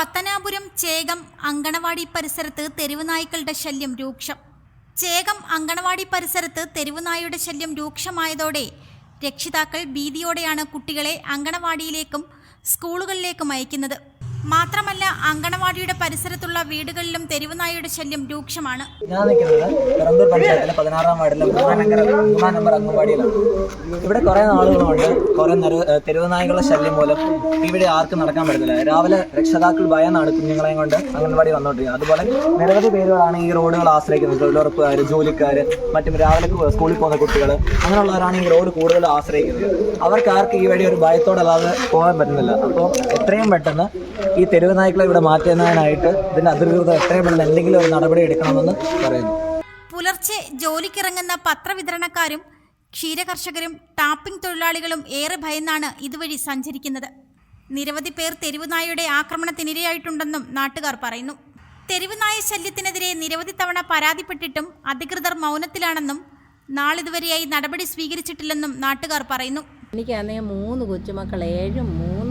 പത്തനാപുരം ചേകം അങ്കണവാടി പരിസരത്ത് തെരുവുനായ്ക്കളുടെ ശല്യം രൂക്ഷം. ചേകം അങ്കണവാടി പരിസരത്ത് തെരുവുനായുടെ ശല്യം രൂക്ഷമായതോടെ രക്ഷിതാക്കൾ ഭീതിയോടെയാണ് കുട്ടികളെ അങ്കണവാടിയിലേക്കും സ്കൂളുകളിലേക്കും അയക്കുന്നത്. മാത്രമല്ല അങ്കണവാടിയുടെ പരിസരത്തുള്ള വീടുകളിലും തെരുവുനായയുടെ ശല്യം രൂക്ഷമാണ്. ഞാൻ നിൽക്കുന്നത് പെറമ്പൂർ പഞ്ചായത്തിലെ പതിനാറാം വാർഡിലെ മൂന്നാം നമ്പർ അംഗൻവാടിയിലാണ്. ഇവിടെ കുറേ നാളുകളുണ്ട് കുറേ നിര തെരുവ് ശല്യം മൂലം ഇവിടെ ആർക്കും നടക്കാൻ പറ്റുന്നില്ല രാവിലെ രക്ഷിതാക്കൾ ഭയന്നാണ് കുഞ്ഞുങ്ങളെയും കൊണ്ട് അംഗൻവാടി വന്നോണ്ടിരിക്കുന്നത്. അതുപോലെ നിരവധി പേരുകളാണ് ഈ റോഡുകൾ ആശ്രയിക്കുന്നത്. തൊഴിലുറപ്പുകാർ ജോലിക്കാർ മറ്റും രാവിലെ സ്കൂളിൽ പോകുന്ന കുട്ടികൾ അങ്ങനെയുള്ളവരാണ് ഈ റോഡ് കൂടുതൽ ആശ്രയിക്കുന്നത്. അവർക്ക് ആർക്കും ഈ വഴി ഒരു ഭയത്തോടല്ലാതെ പോകാൻ പറ്റുന്നില്ല. അപ്പോൾ എത്രയും പെട്ടെന്ന് ഈ തെരുവ് നായ്ക്കളെ ഇവിടെ മാറ്റുന്നതിനായിട്ട് ഇതിന്റെ അധികൃതർ എത്രയും പെട്ടെന്ന് എന്തെങ്കിലും ഒരു നടപടി എടുക്കണമെന്ന് പറയുന്നു. പുലർച്ചെ ജോലിക്കിറങ്ങുന്ന പത്രവിതരണക്കാരും ക്ഷീരകർഷകരും ടാപ്പിംഗ് തൊഴിലാളികളും ഏറെ ഭയന്നാണ് ഇതുവഴി സഞ്ചരിക്കുന്നത്. നിരവധി പേർ തെരുവുനായയുടെ ആക്രമണത്തിനിരയായിട്ടുണ്ടെന്നും നാട്ടുകാർ പറയുന്നു. തെരുവുനായ ശല്യത്തിനെതിരെ നിരവധി തവണ പരാതിപ്പെട്ടിട്ടും അധികൃതർ മൗനത്തിലാണെന്നും നാളിതുവരെയായി നടപടി സ്വീകരിച്ചിട്ടില്ലെന്നും നാട്ടുകാർ പറയുന്നു. എനിക്കാണെങ്കിൽ മൂന്ന് കൊച്ചുമക്കൾ ഏഴും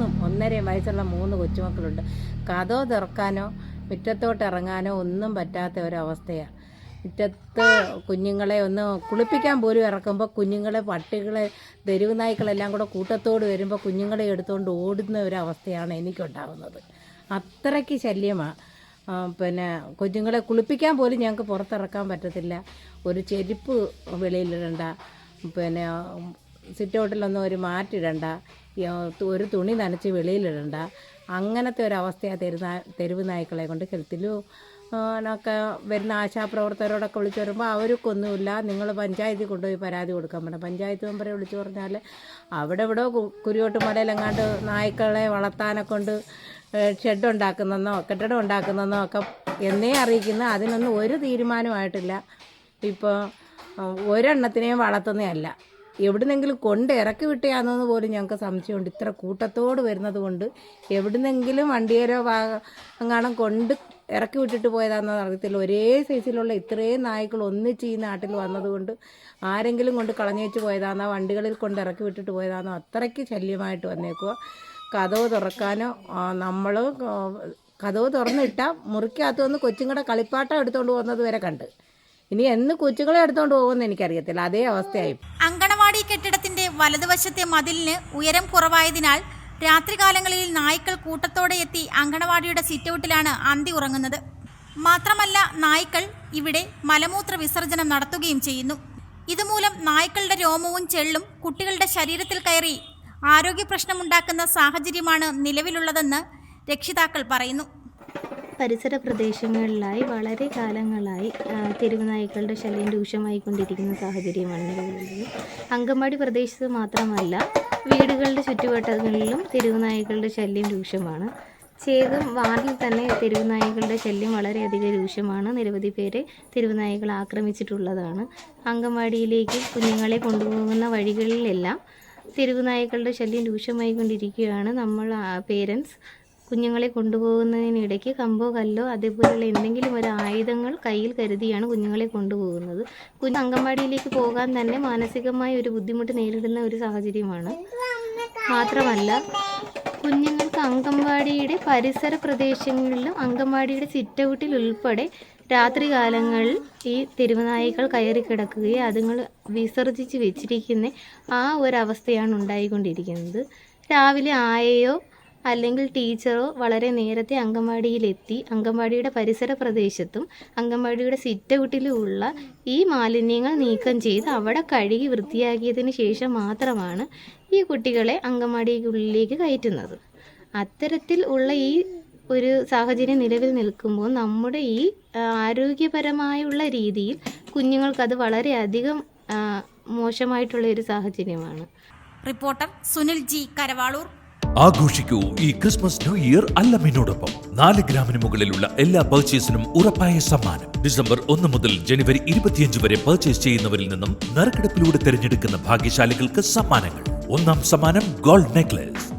മൂന്നും ഒന്നരയും വയസ്സുള്ള മൂന്ന് കൊച്ചുമക്കളുണ്ട്. കഥോ തുറക്കാനോ മുറ്റത്തോട്ട് ഇറങ്ങാനോ ഒന്നും പറ്റാത്ത ഒരവസ്ഥയാണ് മുറ്റത്ത് കുഞ്ഞുങ്ങളെ ഒന്ന് കുളിപ്പിക്കാൻ പോലും ഇറക്കുമ്പോൾ കുഞ്ഞുങ്ങളെ പട്ടികളെ തെരുവ് നായ്ക്കളെല്ലാം കൂടെ കൂട്ടത്തോട് വരുമ്പോൾ കുഞ്ഞുങ്ങളെ എടുത്തുകൊണ്ട് ഓടുന്ന ഒരവസ്ഥയാണ് എനിക്കുണ്ടാകുന്നത് അത്രയ്ക്ക് ശല്യമാണ് പിന്നെ കുഞ്ഞുങ്ങളെ കുളിപ്പിക്കാൻ പോലും ഞങ്ങൾക്ക് പുറത്തിറക്കാൻ പറ്റത്തില്ല. ഒരു ചെരുപ്പ് വെളിയിലിടണ്ട. പിന്നെ സിറ്റൗട്ടിലൊന്നും ഒരു മാറ്റിടണ്ട. ഒരു തുണി നനച്ച് വെളിയിലിടണ്ട. അങ്ങനത്തെ ഒരു അവസ്ഥയാണ് തെരുവ് തെരുവ് നായ്ക്കളെ കൊണ്ട് ഹെൽത്തിലും ഒക്കെ വരുന്ന ആശാപ്രവർത്തകരോടൊക്കെ വിളിച്ചു വരുമ്പോൾ അവർക്കൊന്നുമില്ല. നിങ്ങൾ പഞ്ചായത്തിൽ കൊണ്ടുപോയി പരാതി കൊടുക്കാൻ പറ്റും പഞ്ചായത്ത് മെമ്പറെ വിളിച്ചു പറഞ്ഞാൽ അവിടെ ഇവിടെ കുരിയോട്ട് മലയിലെങ്ങാണ്ട് നായ്ക്കളെ വളർത്താനെ കൊണ്ട് ഷെഡ് ഉണ്ടാക്കുന്നെന്നോ കെട്ടിടം ഉണ്ടാക്കുന്നെന്നോ ഒക്കെ എന്നേ അറിയിക്കുന്ന അതിനൊന്നും ഒരു തീരുമാനമായിട്ടില്ല. ഇപ്പോൾ ഒരെണ്ണത്തിനെയും വളർത്തുന്നതല്ല. എവിടുന്നെങ്കിലും കൊണ്ട് ഇറക്കി വിട്ടയാണെന്ന് പോലും ഞങ്ങൾക്ക് സംശയമുണ്ട്. ഇത്ര കൂട്ടത്തോട് വരുന്നത് കൊണ്ട് എവിടുന്നെങ്കിലും വണ്ടിയേരോ എങ്ങാനും കൊണ്ട് ഇറക്കി വിട്ടിട്ട് പോയതാണെന്ന് അറിയത്തില്ല. ഒരേ സൈസിലുള്ള ഇത്രയും നായ്ക്കൾ ഒന്നിച്ച് ഈ നാട്ടിൽ വന്നതുകൊണ്ട് ആരെങ്കിലും കൊണ്ട് കളഞ്ഞു വെച്ച് പോയതാണോ? വണ്ടികളിൽ കൊണ്ട് ഇറക്കി വിട്ടിട്ട് പോയതാണോ? അത്രയ്ക്ക് ശല്യമായിട്ട് വന്നേക്കുക കഥവ് തുറക്കാനോ നമ്മൾ കഥവ് തുറന്നിട്ടാൽ മുറിക്കകത്തു നിന്ന് കൊച്ചുങ്ങളുടെ കളിപ്പാട്ടം എടുത്തുകൊണ്ട് പോകുന്നത് വരെ കണ്ട്. ഇനി എന്ന് കൊച്ചുങ്ങളെ എടുത്തുകൊണ്ട് പോകുമെന്ന് എനിക്കറിയത്തില്ല. അതേ അവസ്ഥയായി. അങ്കണവാടി കെട്ടിടത്തിന്റെ വലതുവശത്തെ മതിലിന് ഉയരം കുറവായതിനാൽ രാത്രികാലങ്ങളിൽ നായ്ക്കൾ കൂട്ടത്തോടെ എത്തി അങ്കണവാടിയുടെ സിറ്റൗട്ടിലാണ് അന്തി ഉറങ്ങുന്നത്. മാത്രമല്ല നായ്ക്കൾ ഇവിടെ മലമൂത്ര വിസർജനം നടത്തുകയും ചെയ്യുന്നു. ഇതുമൂലം നായ്ക്കളുടെ രോമവും ചെള്ളും കുട്ടികളുടെ ശരീരത്തിൽ കയറി ആരോഗ്യ പ്രശ്നമുണ്ടാക്കുന്ന സാഹചര്യമാണ് നിലവിലുള്ളതെന്ന് രക്ഷിതാക്കൾ പറയുന്നു. പരിസര പ്രദേശങ്ങളിലായി വളരെ കാലങ്ങളായി ആ, തെരുവുനായ്ക്കളുടെ ശല്യം രൂക്ഷമായിക്കൊണ്ടിരിക്കുന്ന സാഹചര്യമാണ് നിലവിലുള്ളത്. അങ്കമാടി പ്രദേശത്ത് മാത്രമല്ല വീടുകളുടെ ചുറ്റുവട്ടങ്ങളിലും തെരുവുനായ്ക്കളുടെ ശല്യം രൂക്ഷമാണ്. ചേതും വാർഡിൽ തന്നെ തെരുവുനായ്ക്കളുടെ ശല്യം വളരെയധികം രൂക്ഷമാണ്. നിരവധി പേരെ തെരുവുനായ്ക്കൾ ആക്രമിച്ചിട്ടുള്ളതാണ്. അങ്കമാടിയിലേക്ക് കുഞ്ഞുങ്ങളെ കൊണ്ടുപോകുന്ന വഴികളിലെല്ലാം തെരുവുനായ്ക്കളുടെ ശല്യം രൂക്ഷമായിക്കൊണ്ടിരിക്കുകയാണ്. നമ്മൾ പേരൻസ് കുഞ്ഞുങ്ങളെ കൊണ്ടുപോകുന്നതിനിടയ്ക്ക് കമ്പോ കല്ലോ അതേപോലെയുള്ള എന്തെങ്കിലും ഒരു ആയുധങ്ങൾ കയ്യിൽ കരുതിയാണ് കുഞ്ഞുങ്ങളെ കൊണ്ടുപോകുന്നത്. കുഞ്ഞു അങ്കമാടിയിലേക്ക് പോകാൻ തന്നെ മാനസികമായ ഒരു ബുദ്ധിമുട്ട് നേരിടുന്ന ഒരു സാഹചര്യമാണ്. മാത്രമല്ല കുഞ്ഞുങ്ങൾക്ക് അങ്കൻവാടിയുടെ പരിസര പ്രദേശങ്ങളിലും അങ്കമാടിയുടെ സിറ്റൗട്ടിൽ ഉൾപ്പെടെ രാത്രികാലങ്ങളിൽ ഈ തെരുവുനായ്ക്കൾ കയറി കിടക്കുകയും അതുങ്ങൾ വിസർജിച്ച് വെച്ചിരിക്കുന്ന ആ ഒരവസ്ഥയാണ് ഉണ്ടായിക്കൊണ്ടിരിക്കുന്നത്. രാവിലെ ആയയോ അല്ലെങ്കിൽ ടീച്ചറോ വളരെ നേരത്തെ അങ്കൻവാടിയിലെത്തി അങ്കൻവാടിയുടെ പരിസര പ്രദേശത്തും അങ്കൻവാടിയുടെ സിറ്റൗട്ടിലുമുള്ള ഈ മാലിന്യങ്ങൾ നീക്കം ചെയ്ത് അവിടെ കഴുകി വൃത്തിയാക്കിയതിന് ശേഷം മാത്രമാണ് ഈ കുട്ടികളെ അങ്കൻവാടിക്കുള്ളിലേക്ക് കയറ്റുന്നത്. അത്തരത്തിൽ ഉള്ള ഈ ഒരു സാഹചര്യം നിലവിൽ നിൽക്കുമ്പോൾ നമ്മുടെ ഈ ആരോഗ്യപരമായുള്ള രീതിയിൽ കുഞ്ഞുങ്ങൾക്കത് വളരെയധികം മോശമായിട്ടുള്ള ഒരു സാഹചര്യമാണ്. Reporter Sunil G Karavaloor. ആഘോഷിക്കൂ ഈ ക്രിസ്മസ് ന്യൂ ഇയർ അല്ലമിനോടൊപ്പം. നാല് ഗ്രാമിന് മുകളിലുള്ള എല്ലാ പർച്ചേസിനും ഉറപ്പായ സമ്മാനം. ഡിസംബർ ഒന്ന് മുതൽ ജനുവരി ഇരുപത്തിയഞ്ച് വരെ പർച്ചേസ് ചെയ്യുന്നവരിൽ നിന്നും നറുക്കെടുപ്പിലൂടെ തിരഞ്ഞെടുക്കുന്ന ഭാഗ്യശാലികൾക്ക് സമ്മാനങ്ങൾ. ഒന്നാം സമ്മാനം ഗോൾഡ് നെക്ലസ്.